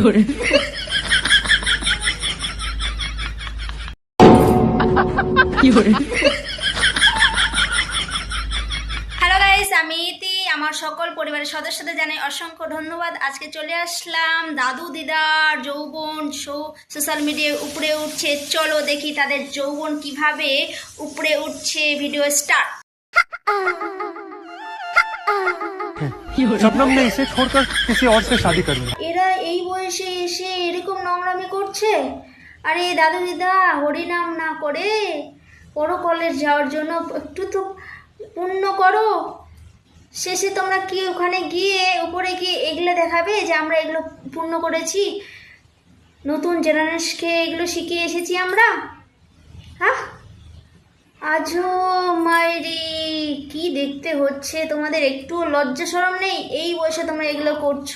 有人，有人， hello guys আমি ইতি আমার সকল পরিবারের সদস্যদের জানাই অসংখ্য ধন্যবাদ আজকে চলে আসলাম দাদু দিদার যৌবন শো সোশ্যাল মিডিয়ায় উপরে উঠছে চলো দেখি তাদের যৌবন কিভাবে উপরে উঠছে ভিডিও স্টার্ট有人， शबनम ने इसे छोड़कर किसी और से शादी कर ली এরা এই বয়সে এসে এরকম নোংরামি করছে? আরে দাদু দিদা, হরিনাম না করে বড় কলেজ যাওয়ার জন্য একটু তো পুণ্য করো। শেষে তোমরা কি ওখানে গিয়ে উপরে গিয়ে এগুলো দেখাবে যে আমরা এগুলো পূর্ণ করেছি? নতুন জেনারেশনকে এগুলো শিখিয়ে এসেছি আমরা? হ্যাঁ আজও মাইরি, কি দেখতে হচ্ছে? তোমাদের একটু লজ্জা সরম নেই? এই বয়সে তোমরা এগুলো করছ?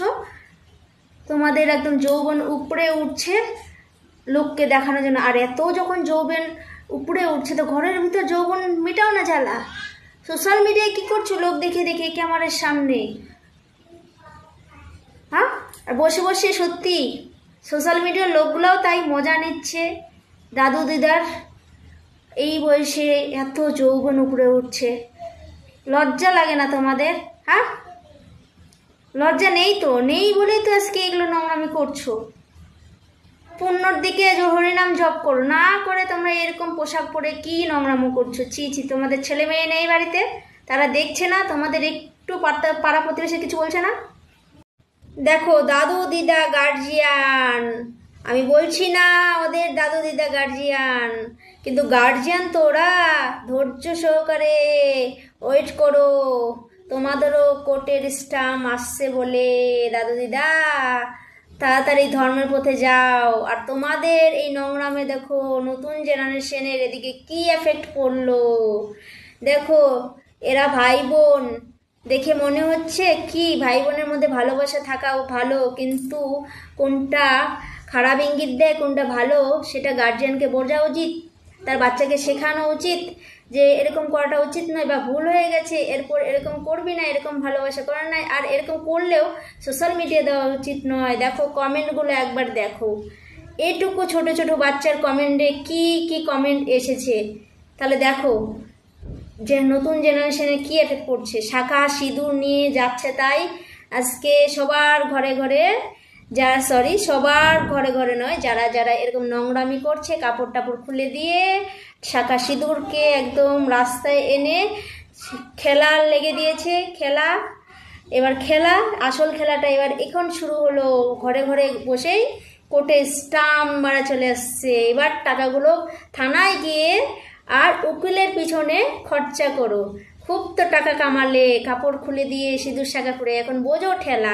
তোমাদের একদম যৌবন উপরে উঠছে, লোককে দেখানোর জন্য। আর এত যখন যৌবন উপরে উঠছে, তো ঘরের ভিতর যৌবন মেটাও না জ্বালা। সোশ্যাল মিডিয়ায় কি করছ লোক দেখে দেখে ক্যামেরার সামনে? হ্যাঁ? আর বসে বসে সত্যি সোশ্যাল মিডিয়ার লোকগুলোও তাই মজা নিচ্ছে। দাদু দিদার, এই বয়সে এত যৌবন উপরে উঠছে। লজ্জা লাগে না তোমাদের হ্যাঁ? লজ্জা নেই তো? নেই বলেই তো আজকে এগুলো নোংরামি করছ। পুণ্যর দিকে হরিনাম জপ করো। না করে তোমরা এরকম পোশাক পরে কি নোংরামো করছ? চি চি তোমাদের ছেলে মেয়ে নেই বাড়িতে? তারা দেখছে না? তোমাদের একটু পাড়া প্রতিবেশী কিছু বলছে না? দেখো, দাদু দিদা গার্জিয়ান আমি বলছি না, ওদের দাদু দিদা গার্জিয়ান কিন্তু গার্জিয়ান তোরা ধৈর্য সহকারে ওয়েট করো। তোমাদেরও কোর্টের স্টাম আসছে বলে, দাদু দিদা। তাড়াতাড়ি ধর্মের পথে যাও। আর তোমাদের এই নোংরামে দেখো, নতুন জেনারেশনের এদিকে কি এফেক্ট পড়ল। দেখো, এরা ভাই বোন দেখে মনে হচ্ছে কি ভাই বোনের মধ্যে ভালোবাসা থাকাও ভালো, কিন্তু কোনটা খারাপ ইঙ্গিত দেয়, কোনটা ভালো, সেটা গার্জিয়ানকে বোঝা উচিত, তার বাচ্চাকে শেখানো উচিত। যে এরকম করাটা উচিত নয় বা ভুল হয়ে গেছে, এরপর এরকম করবি না, এরকম ভালোবাসা করার নাই আর এরকম করলেও সোশ্যাল মিডিয়া দেওয়া উচিত নয়। দেখো কমেন্টগুলো একবার দেখো। এটুকু ছোট ছোট বাচ্চার কমেন্টে কি কি কমেন্ট এসেছে? তাহলে দেখো, যে নতুন জেনারেশনে কি এফেক্ট পড়ছে? শাখা সিঁদুর নিয়ে যাচ্ছে তাই? আজকে সবার ঘরে ঘরে যারা সরি সবার ঘরে ঘরে নয়, যারা যারা এরকম নোংরামি করছে কাপড় টাপড় খুলে দিয়ে শাখা সিঁদুরকে একদম রাস্তায় এনে খেলা লেগে দিয়েছে, খেলা। এবার খেলা, আসল খেলাটা এবার এখন শুরু হলো ঘরে ঘরে বসেই। কোর্টে স্টাম্প মারা চলে আসছে। এবার টাকাগুলো থানায় গিয়ে আর উকিলের পিছনে খরচা করো। খুব তো টাকা কামালে, কাপড় খুলে দিয়ে সিঁদুর শাখা করে এখন বোঝো ঠেলা।